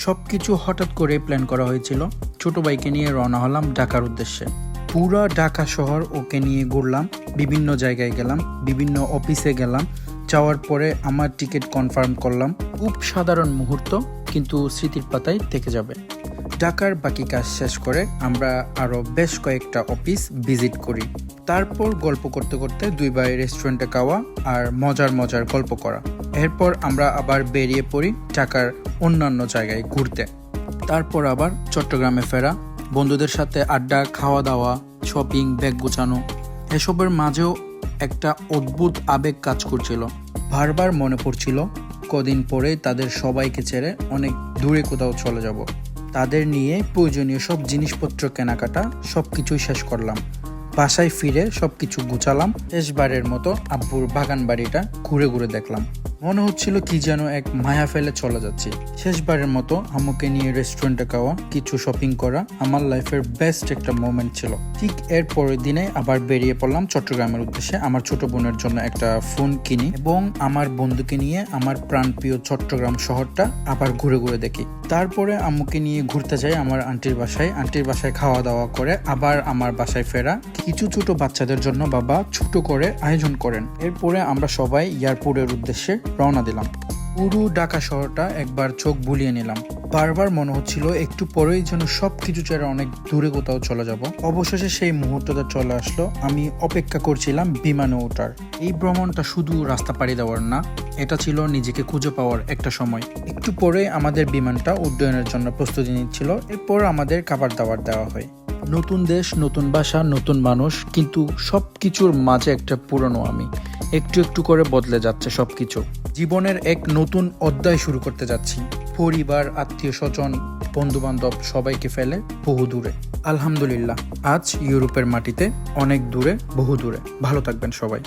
সব কিছু হঠাৎ করে প্ল্যান করা হয়েছিল। ছোট বাইকে নিয়ে রওনা হলাম ঢাকার উদ্দেশ্যে। পুরা ঢাকা শহর ওকে নিয়ে ঘুরলাম, বিভিন্ন জায়গায় গেলাম, বিভিন্ন অফিসে গেলাম। যাওয়ার পরে আমার টিকিট কনফার্ম করলাম, খুব সাধারণ মুহূর্ত, কিন্তু স্মৃতির পাতায় থেকে যাবে। ঢাকার বাকি কাজ শেষ করে আমরা আরও বেশ কয়েকটা অফিস ভিজিট করি। তারপর গল্প করতে করতে দুই ভাই রেস্টুরেন্টে খাওয়া আর মজার মজার গল্প করা। এরপর আমরা আবার বেরিয়ে পড়ি ঢাকার অন্যান্য জায়গায় ঘুরতে। তারপর আবার চট্টগ্রামে ফেরা, বন্ধুদের সাথে আড্ডা খাওয়া দাওয়া শপিং ব্যাগ গোছানো, এসবের মাঝেও একটা অদ্ভুত আবেগ কাজ করছিল। বারবার মনে পড়ছিল, কদিন পরে তাদের সবাইকে ছেড়ে অনেক দূরে কোথাও চলে যাব। তাদের নিয়ে প্রয়োজনীয় সব জিনিসপত্র কেনাকাটা সব কিছুই শেষ করলাম। বাসায় ফিরে সব কিছু গুছালাম। শেষবারের মতো আব্বুর বাগান বাড়িটা ঘুরে ঘুরে দেখলাম। মনে হচ্ছিল কি যেন এক মায়া ফেলে চলে যাচ্ছি। শেষবারের মতো আম্মুকে নিয়ে রেস্টুরেন্টে খাওয়া, কিছু শপিং করা আমার লাইফের বেস্ট একটা মোমেন্ট ছিল। ঠিক এর পরের দিনে আবার বেরিয়ে পড়লাম চট্টগ্রামের উদ্দেশ্যে আমার ছোট বোনের জন্য একটা ফোন কিনি এবং আমার বন্ধুকে নিয়ে আমার প্রাণপ্রিয় চট্টগ্রাম শহরটা আবার ঘুরে ঘুরে দেখি। তারপরে আম্মুকে নিয়ে ঘুরতে যাই আমার আন্টির বাসায়। আন্টির বাসায় খাওয়া দাওয়া করে আবার আমার বাসায় ফেরা। কিছু ছোট বাচ্চাদের জন্য বাবা ছোট করে আয়োজন করেন। এরপরে আমরা সবাই এয়ারপোর্টের উদ্দেশ্যে রওনা দিলাম। পুরো ঢাকা শহরটা একবার চোখ বুলিয়ে নিলাম। বারবার মনে হচ্ছিল একটু পরেই যেন সব কিছু ছেড়ে অনেক দূরে কোথাও চলে যাব। অবশেষে সেই মুহূর্তটা চলে আসলো। আমি অপেক্ষা করছিলাম বিমানে ওঠার। এই ভ্রমণটা শুধু রাস্তা পাড়ি দেওয়ার না, এটা ছিল নিজেকে খুঁজে পাওয়ার একটা সময়। একটু পরে আমাদের বিমানটা উড্ডয়নের জন্য প্রস্তুতি নিচ্ছিল। এরপর আমাদের খাবার দাবার দেওয়া হয়। নতুন দেশ, নতুন ভাষা, নতুন মানুষ, কিন্তু সব কিছুর মাঝে একটা পুরনো আমি। একটু একটু করে বদলে যাচ্ছে সব কিছু জীবনের এক নতুন অধ্যায় শুরু করতে যাচ্ছি। পরিবার, আত্মীয় স্বজন বন্ধু বান্ধব সবাইকে ফেলে বহু দূরে। আলহামদুলিল্লাহ, আজ ইউরোপের মাটিতে অনেক দূরে, বহু দূরে। ভালো থাকবেন সবাই।